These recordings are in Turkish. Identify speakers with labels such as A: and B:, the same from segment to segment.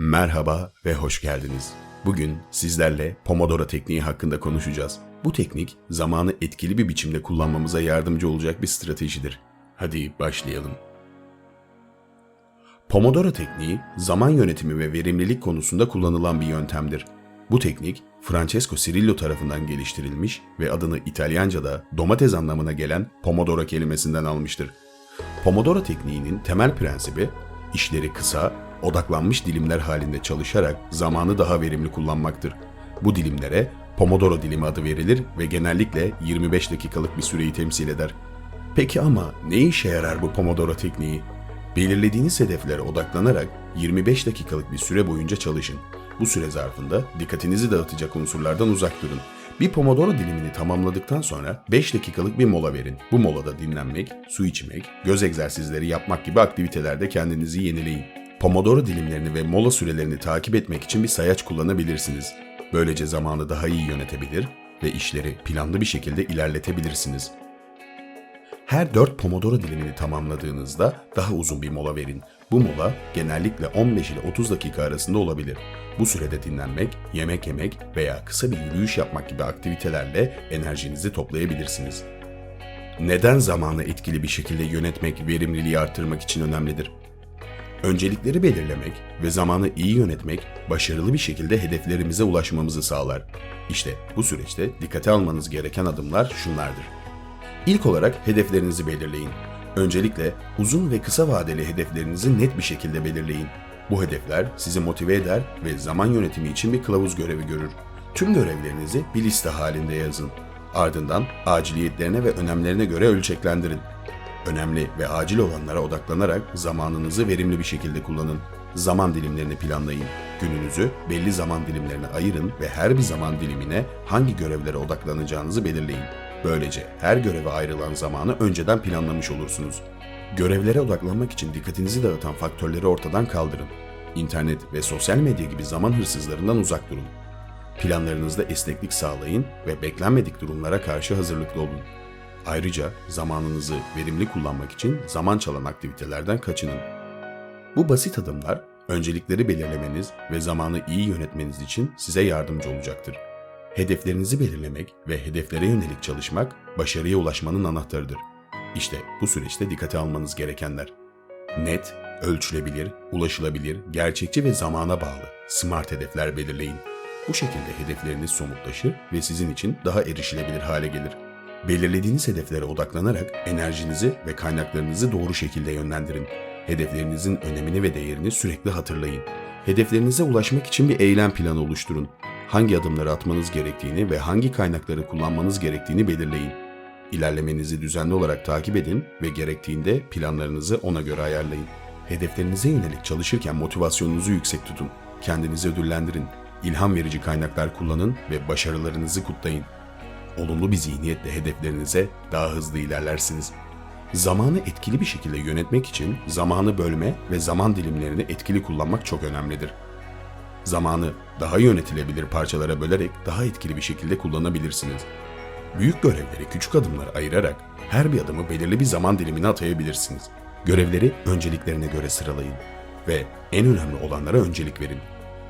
A: Merhaba ve hoş geldiniz. Bugün sizlerle Pomodoro tekniği hakkında konuşacağız. Bu teknik zamanı etkili bir biçimde kullanmamıza yardımcı olacak bir stratejidir. Hadi başlayalım. Pomodoro tekniği zaman yönetimi ve verimlilik konusunda kullanılan bir yöntemdir. Bu teknik Francesco Cirillo tarafından geliştirilmiş ve adını İtalyanca'da domates anlamına gelen Pomodoro kelimesinden almıştır. Pomodoro tekniğinin temel prensibi işleri kısa, odaklanmış dilimler halinde çalışarak zamanı daha verimli kullanmaktır. Bu dilimlere Pomodoro dilimi adı verilir ve genellikle 25 dakikalık bir süreyi temsil eder. Peki ama ne işe yarar bu Pomodoro tekniği? Belirlediğiniz hedeflere odaklanarak 25 dakikalık bir süre boyunca çalışın. Bu süre zarfında dikkatinizi dağıtacak unsurlardan uzak durun. Bir Pomodoro dilimini tamamladıktan sonra 5 dakikalık bir mola verin. Bu molada dinlenmek, su içmek, göz egzersizleri yapmak gibi aktivitelerde kendinizi yenileyin. Pomodoro dilimlerini ve mola sürelerini takip etmek için bir sayaç kullanabilirsiniz. Böylece zamanı daha iyi yönetebilir ve işleri planlı bir şekilde ilerletebilirsiniz. Her 4 Pomodoro dilimini tamamladığınızda daha uzun bir mola verin. Bu mola genellikle 15 ile 30 dakika arasında olabilir. Bu sürede dinlenmek, yemek yemek veya kısa bir yürüyüş yapmak gibi aktivitelerle enerjinizi toplayabilirsiniz. Neden zamanı etkili bir şekilde yönetmek, verimliliği artırmak için önemlidir? Öncelikleri belirlemek ve zamanı iyi yönetmek başarılı bir şekilde hedeflerimize ulaşmamızı sağlar. İşte bu süreçte dikkate almanız gereken adımlar şunlardır. İlk olarak hedeflerinizi belirleyin. Öncelikle uzun ve kısa vadeli hedeflerinizi net bir şekilde belirleyin. Bu hedefler sizi motive eder ve zaman yönetimi için bir kılavuz görevi görür. Tüm görevlerinizi bir liste halinde yazın. Ardından aciliyetlerine ve önemlerine göre ölçeklendirin. Önemli ve acil olanlara odaklanarak zamanınızı verimli bir şekilde kullanın. Zaman dilimlerini planlayın. Gününüzü belli zaman dilimlerine ayırın ve her bir zaman dilimine hangi görevlere odaklanacağınızı belirleyin. Böylece her göreve ayrılan zamanı önceden planlamış olursunuz. Görevlere odaklanmak için dikkatinizi dağıtan faktörleri ortadan kaldırın. İnternet ve sosyal medya gibi zaman hırsızlarından uzak durun. Planlarınızda esneklik sağlayın ve beklenmedik durumlara karşı hazırlıklı olun. Ayrıca zamanınızı verimli kullanmak için zaman çalan aktivitelerden kaçının. Bu basit adımlar öncelikleri belirlemeniz ve zamanı iyi yönetmeniz için size yardımcı olacaktır. Hedeflerinizi belirlemek ve hedeflere yönelik çalışmak başarıya ulaşmanın anahtarıdır. İşte bu süreçte dikkate almanız gerekenler. Net, ölçülebilir, ulaşılabilir, gerçekçi ve zamana bağlı smart hedefler belirleyin. Bu şekilde hedefleriniz somutlaşır ve sizin için daha erişilebilir hale gelir. Belirlediğiniz hedeflere odaklanarak enerjinizi ve kaynaklarınızı doğru şekilde yönlendirin. Hedeflerinizin önemini ve değerini sürekli hatırlayın. Hedeflerinize ulaşmak için bir eylem planı oluşturun. Hangi adımları atmanız gerektiğini ve hangi kaynakları kullanmanız gerektiğini belirleyin. İlerlemenizi düzenli olarak takip edin ve gerektiğinde planlarınızı ona göre ayarlayın. Hedeflerinize yönelik çalışırken motivasyonunuzu yüksek tutun. Kendinizi ödüllendirin. İlham verici kaynaklar kullanın ve başarılarınızı kutlayın. Olumlu bir zihniyetle hedeflerinize daha hızlı ilerlersiniz. Zamanı etkili bir şekilde yönetmek için zamanı bölme ve zaman dilimlerini etkili kullanmak çok önemlidir. Zamanı daha yönetilebilir parçalara bölerek daha etkili bir şekilde kullanabilirsiniz. Büyük görevleri küçük adımlara ayırarak her bir adımı belirli bir zaman dilimine atayabilirsiniz. Görevleri önceliklerine göre sıralayın ve en önemli olanlara öncelik verin.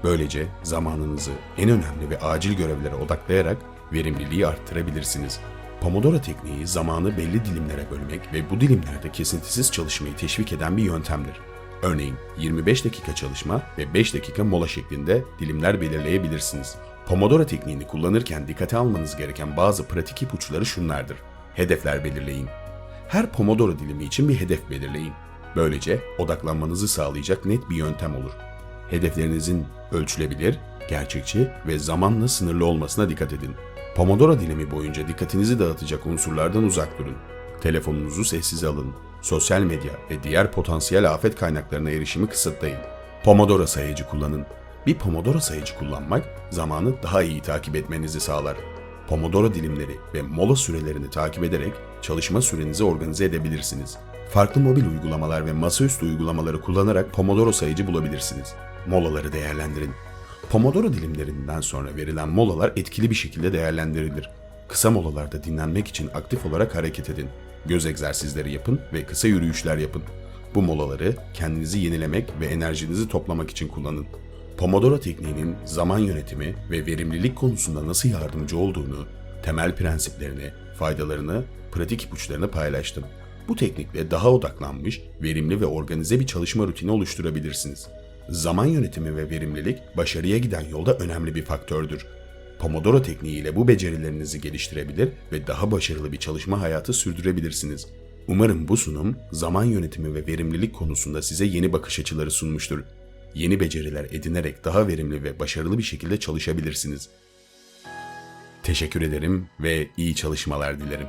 A: Böylece zamanınızı en önemli ve acil görevlere odaklayarak verimliliği arttırabilirsiniz. Pomodoro tekniği zamanı belli dilimlere bölmek ve bu dilimlerde kesintisiz çalışmayı teşvik eden bir yöntemdir. Örneğin 25 dakika çalışma ve 5 dakika mola şeklinde dilimler belirleyebilirsiniz. Pomodoro tekniğini kullanırken dikkate almanız gereken bazı pratik ipuçları şunlardır. Hedefler belirleyin. Her Pomodoro dilimi için bir hedef belirleyin. Böylece odaklanmanızı sağlayacak net bir yöntem olur. Hedeflerinizin ölçülebilir, gerçekçi ve zamanla sınırlı olmasına dikkat edin. Pomodoro dilimi boyunca dikkatinizi dağıtacak unsurlardan uzak durun. Telefonunuzu sessize alın. Sosyal medya ve diğer potansiyel afet kaynaklarına erişimi kısıtlayın. Pomodoro sayacı kullanın. Bir Pomodoro sayacı kullanmak zamanı daha iyi takip etmenizi sağlar. Pomodoro dilimleri ve mola sürelerini takip ederek çalışma sürenizi organize edebilirsiniz. Farklı mobil uygulamalar ve masaüstü uygulamaları kullanarak Pomodoro sayıcı bulabilirsiniz. Molaları değerlendirin. Pomodoro dilimlerinden sonra verilen molalar etkili bir şekilde değerlendirilir. Kısa molalarda dinlenmek için aktif olarak hareket edin. Göz egzersizleri yapın ve kısa yürüyüşler yapın. Bu molaları kendinizi yenilemek ve enerjinizi toplamak için kullanın. Pomodoro tekniğinin zaman yönetimi ve verimlilik konusunda nasıl yardımcı olduğunu, temel prensiplerini, faydalarını, pratik ipuçlarını paylaştım. Bu teknikle daha odaklanmış, verimli ve organize bir çalışma rutini oluşturabilirsiniz. Zaman yönetimi ve verimlilik başarıya giden yolda önemli bir faktördür. Pomodoro tekniğiyle bu becerilerinizi geliştirebilir ve daha başarılı bir çalışma hayatı sürdürebilirsiniz. Umarım bu sunum zaman yönetimi ve verimlilik konusunda size yeni bakış açıları sunmuştur. Yeni beceriler edinerek daha verimli ve başarılı bir şekilde çalışabilirsiniz. Teşekkür ederim ve iyi çalışmalar dilerim.